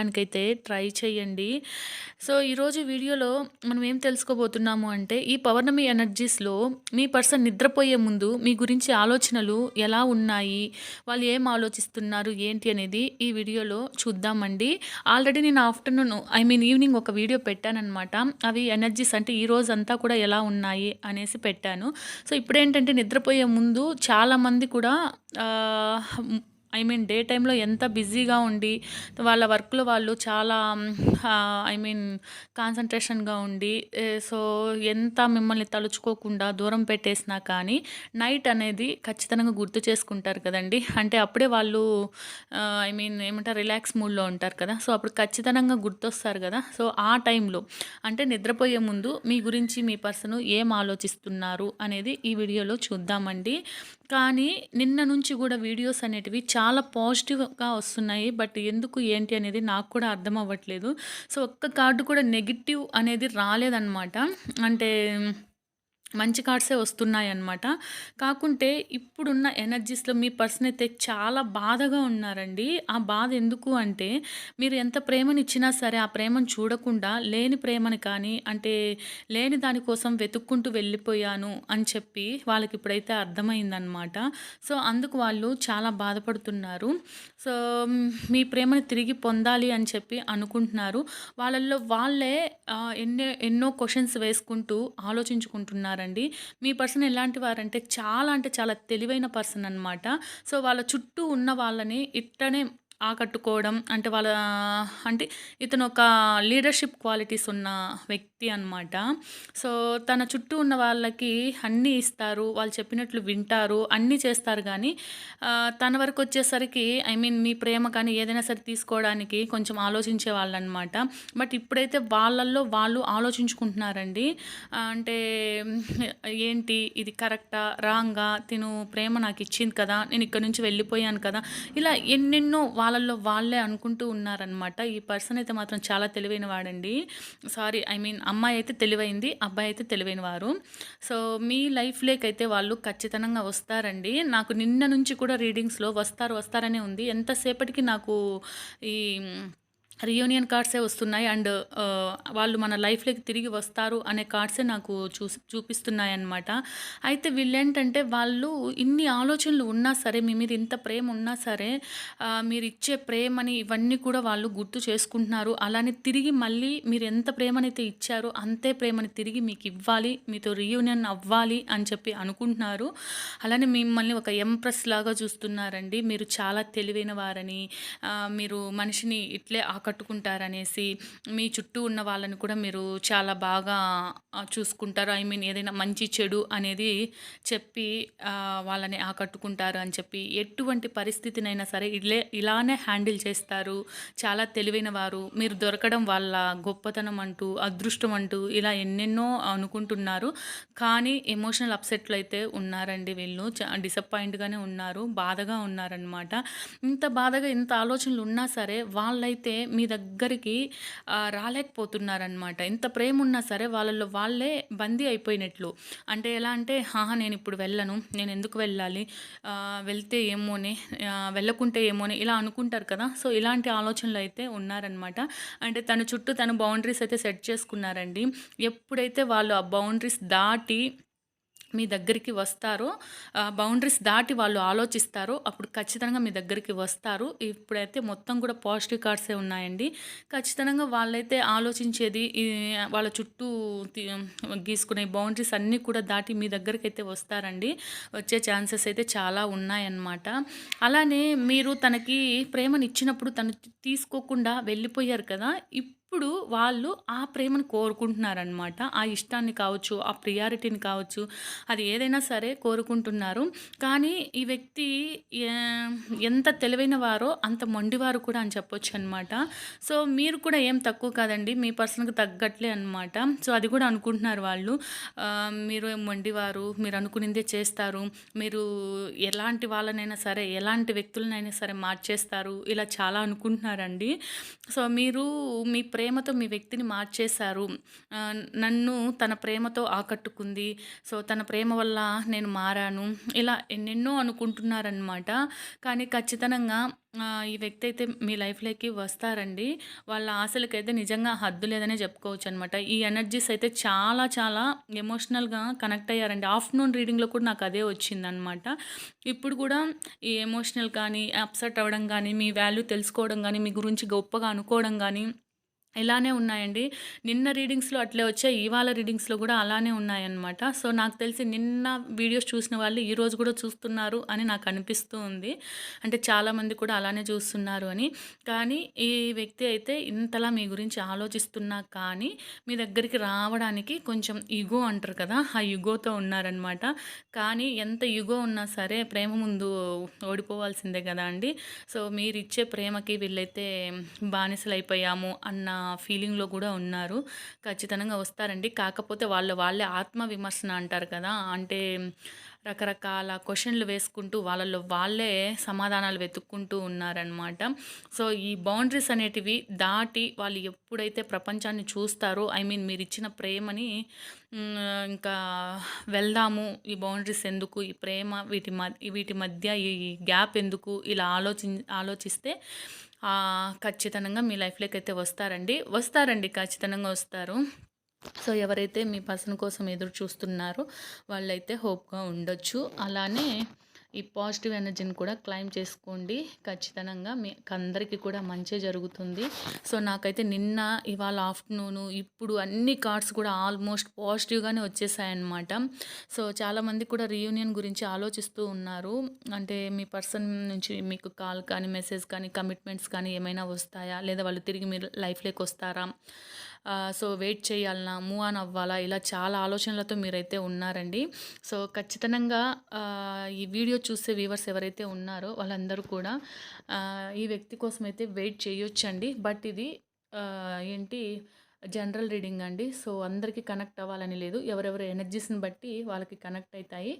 చూడ్డానికైతే try చేయండి. So ఈరోజు వీడియోలో మనం ఏం తెలుసుకోబోతున్నాము అంటే ఈ పౌర్ణమి ఎనర్జీస్లో మీ పర్సన్ నిద్రపోయే ముందు మీ గురించి ఆలోచనలు ఎలా ఉన్నాయి వాళ్ళు ఏం ఆలోచిస్తున్నారు ఏంటి అనేది ఈ వీడియోలో చూద్దామండి. ఆల్రెడీ నేను ఆఫ్టర్నూన్ ఐ మీన్ ఈవినింగ్ ఒక వీడియో పెట్టానమాట అవి ఎనర్జీస్ అంటే ఈ రోజు అంతా కూడా ఎలా ఉన్నాయి అనేసి పెట్టాను. సో ఇప్పుడేంటంటే నిద్రపోయే ముందు చాలామంది కూడా ఐ మీన్ డే టైంలో ఎంత బిజీగా ఉండి వాళ్ళ వర్క్లో వాళ్ళు చాలా ఐ మీన్ కాన్సన్ట్రేషన్గా ఉండి సో ఎంత మిమ్మల్ని తలుచుకోకుండా దూరం పెట్టేసినా కానీ నైట్ అనేది ఖచ్చితంగా గుర్తు చేసుకుంటారు కదండి. అంటే అప్పుడే వాళ్ళు ఐ మీన్ ఏమంటారు రిలాక్స్ మూడ్లో ఉంటారు కదా. సో అప్పుడు ఖచ్చితంగా గుర్తొస్తారు కదా. సో ఆ టైంలో అంటే నిద్రపోయే ముందు మీ గురించి మీ పర్సన్ ఏం ఆలోచిస్తున్నారు అనేది ఈ వీడియోలో చూద్దామండి. కానీ నిన్న నుంచి కూడా వీడియోస్ అనేటివి చాలా చాలా పాజిటివ్గా వస్తున్నాయి. బట్ ఎందుకు ఏంటి అనేది నాకు కూడా అర్థం అవ్వట్లేదు. సో ఒక్క కార్డు కూడా నెగిటివ్ అనేది రాలేదన్నమాట. అంటే మంచి కార్డ్సే వస్తున్నాయి అన్నమాట కాకుంటే ఇప్పుడున్న ఎనర్జీస్లో మీ పర్సన్ అయితే చాలా బాధగా ఉన్నారండి. ఆ బాధ ఎందుకు అంటే మీరు ఎంత ప్రేమని ఇచ్చినా సరే ఆ ప్రేమను చూడకుండా లేని ప్రేమని కానీ అంటే లేని దానికోసం వెతుక్కుంటూ వెళ్ళిపోయాను అని చెప్పి వాళ్ళకి ఇప్పుడైతే అర్థమైందనమాట సో అందుకు వాళ్ళు చాలా బాధపడుతున్నారు. సో మీ ప్రేమని తిరిగి పొందాలి అని చెప్పి అనుకుంటున్నారు. వాళ్ళల్లో వాళ్ళే ఎన్నో ఎన్నో క్వశ్చన్స్ వేసుకుంటూ ఆలోచించుకుంటున్నారు. ఉన్నారండి మీ పర్సన్ ఎలాంటి వారంటే చాలా అంటే చాలా తెలివైన పర్సన్ అన్నమాట. సో వాళ్ళ చుట్టూ ఉన్న వాళ్ళని ఇట్టనే ఆకట్టుకోవడం అంటే వాళ్ళ అంటే ఇతను ఒక లీడర్షిప్ క్వాలిటీస్ ఉన్న వ్యక్తి అన్నమాట. సో తన చుట్టూ ఉన్న వాళ్ళకి అన్నీ ఇస్తారు వాళ్ళు చెప్పినట్లు వింటారు అన్నీ చేస్తారు కానీ తన వరకు వచ్చేసరికి ఐ మీన్ మీ ప్రేమ కానీ ఏదైనా సరే తీసుకోవడానికి కొంచెం ఆలోచించే వాళ్ళు అనమాట బట్ ఇప్పుడైతే వాళ్ళల్లో వాళ్ళు ఆలోచించుకుంటున్నారండి. అంటే ఏంటి ఇది కరెక్టా రాంగా తిను ప్రేమ నాకు ఇచ్చింది కదా నేను ఇక్కడ నుంచి వెళ్ళిపోయాను కదా ఇలా ఎన్నెన్నో వాళ్ళల్లో వాళ్ళే అనుకుంటూ ఉన్నారనమాట ఈ పర్సన్ అయితే మాత్రం చాలా తెలివైన వాడండి సారీ ఐ మీన్ అమ్మాయి అయితే తెలివైంది అబ్బాయి అయితే తెలివైన వారు సో మీ లైఫ్లోకి అయితే వాళ్ళు ఖచ్చితంగా వస్తారండి. నాకు నిన్న నుంచి కూడా రీడింగ్స్లో వస్తారు వస్తారనే ఉంది. ఎంతసేపటికి నాకు ఈ రియూనియన్ కార్డ్సే వస్తున్నాయి అండ్ వాళ్ళు మన లైఫ్లోకి తిరిగి వస్తారు అనే కార్డ్సే నాకు చూసి చూపిస్తున్నాయి అన్నమాట అయితే వీళ్ళేంటంటే వాళ్ళు ఇన్ని ఆలోచనలు ఉన్నా సరే మీ మీద ఇంత ప్రేమ ఉన్నా సరే మీరు ఇచ్చే ప్రేమని ఇవన్నీ కూడా వాళ్ళు గుర్తు చేసుకుంటున్నారు. అలానే తిరిగి మళ్ళీ మీరు ఎంత ప్రేమనైతే ఇచ్చారో అంతే ప్రేమని తిరిగి మీకు ఇవ్వాలి మీతో రియూనియన్ అవ్వాలి అని చెప్పి అనుకుంటున్నారు. అలానే మిమ్మల్ని ఒక ఎంప్రెస్ లాగా చూస్తున్నారండి. మీరు చాలా తెలివైన వారని మీరు మనిషిని ఇట్లే ఆకట్టుకుంటారనేసి మీ చుట్టూ ఉన్న వాళ్ళని కూడా మీరు చాలా బాగా చూసుకుంటారు. ఐ మీన్ ఏదైనా మంచి చెడు అనేది చెప్పి ఆ, వాళ్ళని ఆకట్టుకుంటారు అని చెప్పి ఎటువంటి పరిస్థితినైనా సరే ఇలే ఇలానే హ్యాండిల్ చేస్తారు. చాలా తెలివైన వారు. మీరు దొరకడం వాళ్ళ గొప్పతనం అంటూ అదృష్టం అంటూ ఇలా ఎన్నెన్నో అనుకుంటున్నారు. కానీ ఎమోషనల్ అప్సెట్లు అయితే ఉన్నారండి వీళ్ళు. డిసప్పాయింట్గానే ఉన్నారు. బాధగా ఉన్నారనమాట ఇంత బాధగా ఇంత ఆలోచనలు ఉన్నా సరే వాళ్ళైతే మీ దగ్గరికి రాలేకపోతున్నారనమాట ఇంత ప్రేమ ఉన్నా సరే వాళ్ళల్లో వాళ్ళే బందీ అయిపోయినట్లు. అంటే ఎలా అంటే ఆహా నేను ఇప్పుడు వెళ్ళను. నేను ఎందుకు వెళ్ళాలి? వెళ్తే ఏమోనే వెళ్ళకుంటే ఏమోనే ఇలా అనుకుంటారు కదా. సో ఇలాంటి ఆలోచనలు అయితే ఉన్నారనమాట అంటే తన చుట్టూ తన బౌండరీస్ అయితే సెట్ చేసుకున్నారండి. ఎప్పుడైతే వాళ్ళు ఆ బౌండరీస్ దాటి మీ దగ్గరికి వస్తారో బౌండరీస్ దాటి వాళ్ళు ఆలోచిస్తారో అప్పుడు ఖచ్చితంగా మీ దగ్గరికి వస్తారు. ఇప్పుడైతే మొత్తం కూడా పాజిటివ్ కార్డ్సే ఉన్నాయండి. ఖచ్చితంగా వాళ్ళైతే ఆలోచించేది వాళ్ళ చుట్టూ గీసుకునే బౌండరీస్ అన్నీ కూడా దాటి మీ దగ్గరికి అయితే వస్తారండి. వచ్చే ఛాన్సెస్ అయితే చాలా ఉన్నాయన్నమాట. అలానే మీరు తనకి ప్రేమను ఇచ్చినప్పుడు తను తీసుకోకుండా వెళ్ళిపోయారు కదా ఇప్పుడు ఇప్పుడు వాళ్ళు ఆ ప్రేమను కోరుకుంటున్నారనమాట. ఆ ఇష్టాన్ని కావచ్చు, ఆ ప్రియారిటీని కావచ్చు, అది ఏదైనా సరే కోరుకుంటున్నారు. కానీ ఈ వ్యక్తి ఎంత తెలివైన వారో అంత మొండివారు కూడా అని చెప్పొచ్చనమాట. సో, మీరు కూడా ఏం తక్కువ కాదండి. మీ పర్సన్‌కి తగ్గట్లే అనమాట. సో, అది కూడా అనుకుంటున్నారు వాళ్ళు. మీరు మొండివారు, మీరు అనుకునిందే చేస్తారు. మీరు ఎలాంటి వాళ్ళనైనా సరే, ఎలాంటి వ్యక్తులనైనా సరే మార్చేస్తారు. ఇలా చాలా అనుకుంటున్నారండి. సో, మీరు మీ ప్రేమతో మీ వ్యక్తిని మార్చేశారు. నన్ను తన ప్రేమతో ఆకట్టుకుంది. సో, తన ప్రేమ వల్ల నేను మారాను. ఇలా ఎన్నెన్నో అనుకుంటున్నారనమాట. కానీ ఖచ్చితంగా ఈ వ్యక్తి అయితే మీ లైఫ్‌లోకి వస్తారండి. వాళ్ళ ఆశలకైతే నిజంగా హద్దు లేదనే చెప్పుకోవచ్చు అనమాట ఈ ఎనర్జీస్ అయితే చాలా చాలా ఎమోషనల్‌గా కనెక్ట్ అయ్యారండి. ఆఫ్టర్‌నూన్ రీడింగ్‌లో కూడా నాకు అదే వచ్చిందనమాట. ఇప్పుడు కూడా ఈ ఎమోషనల్ కానీ, అప్సెట్ అవ్వడం కానీ మీ వాల్యూ తెలుసుకోవడం కానీ మీ గురించి గొప్పగా అనుకోవడం కానీ ఇలానే ఉన్నాయండి. నిన్న రీడింగ్స్‌లో అట్లే వచ్చాయి. ఇవాళ రీడింగ్స్‌లో కూడా అలానే ఉన్నాయన్నమాట. సో, నాకు తెలిసి నిన్న వీడియోస్ చూసిన వాళ్ళు ఈరోజు కూడా చూస్తున్నారు అని నాకు అనిపిస్తూ ఉంది. అంటే చాలామంది కూడా అలానే చూస్తున్నారు అని. కానీ ఈ వ్యక్తి అయితే ఇంతలా మీ గురించి ఆలోచిస్తున్నా కానీ మీ దగ్గరికి రావడానికి కొంచెం ఇగో అంటారు కదా! ఆ ఇగోతో ఉన్నారనమాట. కానీ ఎంత ఇగో ఉన్నా సరే ప్రేమ ముందు ఓడిపోవాల్సిందే కదా అండి. సో, మీరిచ్చే ప్రేమకి వీళ్ళైతే బానిసలైపోయాము అన్న ఫీలింగ్‌లో కూడా ఉన్నారు. ఖచ్చితంగా వస్తారండి. కాకపోతే వాళ్ళు వాళ్ళే ఆత్మ విమర్శన అంటారు కదా! అంటే రకరకాల క్వశ్చన్లు వేసుకుంటూ వాళ్ళలో వాళ్ళే సమాధానాలు వెతుక్కుంటూ ఉన్నారనమాట. సో, ఈ బౌండరీస్ అనేటివి దాటి వాళ్ళు ఎప్పుడైతే ప్రపంచాన్ని చూస్తారో ఐ మీన్ మీరు ఇచ్చిన ప్రేమని ఇంకా వెళ్దాము. ఈ బౌండరీస్ ఎందుకు? ఈ ప్రేమ వీటి మ వీటి మధ్య ఈ గ్యాప్ ఎందుకు? ఇలా ఆలోచి ఆలోచిస్తే ఖచ్చితంగా మీ లైఫ్లోకి అయితే వస్తారండి. వస్తారండి. ఖచ్చితంగా వస్తారు. సో, ఎవరైతే మీ పర్సన్ కోసం ఎదురు చూస్తున్నారో వాళ్ళైతే హోప్‌గా ఉండొచ్చు. అలానే ఈ పాజిటివ్ ఎనర్జీని కూడా క్లెయిమ్ చేసుకోండి. ఖచ్చితంగా మీకందరికీ కూడా మంచే జరుగుతుంది. సో, నాకైతే నిన్న, ఇవాళ ఆఫ్టర్‌నూను, ఇప్పుడు అన్ని కార్డ్స్ కూడా ఆల్మోస్ట్ పాజిటివ్‌గానే వచ్చేసాయన్నమాట. సో, చాలామంది కూడా రీయూనియన్ గురించి ఆలోచిస్తూ ఉన్నారు. అంటే మీ పర్సన్ నుంచి మీకు కాల్ కానీ, మెసేజ్ కానీ, కమిట్మెంట్స్ కానీ ఏమైనా వస్తాయా? లేదా వాళ్ళు తిరిగి మీరు లైఫ్‌లోకి వస్తారా? సో, వెయిట్ చేయాలనా? మూవ్ ఆన్ అవ్వాలా? ఇలా చాలా ఆలోచనలతో మీరైతే ఉన్నారండి. సో, ఖచ్చితంగా ఈ వీడియో చూసే వ్యూవర్స్ ఎవరైతే ఉన్నారో వాళ్ళందరూ కూడా ఈ వ్యక్తి కోసం అయితే వెయిట్ చేయొచ్చండి. బట్ ఇది ఏంటి జనరల్ రీడింగ్ అండి. సో, అందరికీ కనెక్ట్ అవ్వాలని లేదు. ఎవరెవరి ఎనర్జీస్‌ని బట్టి వాళ్ళకి కనెక్ట్ అవుతాయి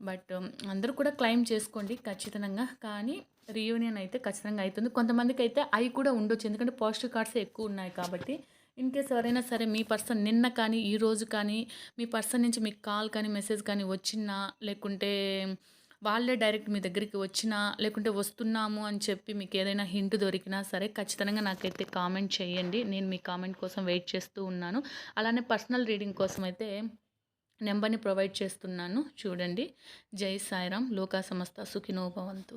బట్ అందరూ కూడా క్లెయిమ్ చేసుకోండి ఖచ్చితంగా. కానీ రీయూనియన్ అయితే ఖచ్చితంగా అవుతుంది కొంతమందికి అయితే అవి కూడా ఉండొచ్చు. ఎందుకంటే పాజిటివ్ కార్డ్స్ ఎక్కువ ఉన్నాయి కాబట్టి. ఇన్ కేస్ ఎవరైనా సరే మీ పర్సన్ నిన్న కానీ, ఈ రోజు కానీ మీ పర్సన్ నుంచి మీకు కాల్ కానీ, మెసేజ్ కానీ వచ్చినా లేకుంటే వాళ్ళే డైరెక్ట్ మీ దగ్గరికి వచ్చినా, లేకుంటే వస్తున్నాము అని చెప్పి మీకు ఏదైనా హింట్ దొరికినా సరే ఖచ్చితంగా నాకైతే కామెంట్ చేయండి. నేను మీ కామెంట్ కోసం వెయిట్ చేస్తూ ఉన్నాను. అలానే పర్సనల్ రీడింగ్ కోసం అయితే నెంబర్‌ని ప్రొవైడ్ చేస్తున్నాను చూడండి. జై సాయిరాం. లోకా సంస్థ సుఖినోభవంతు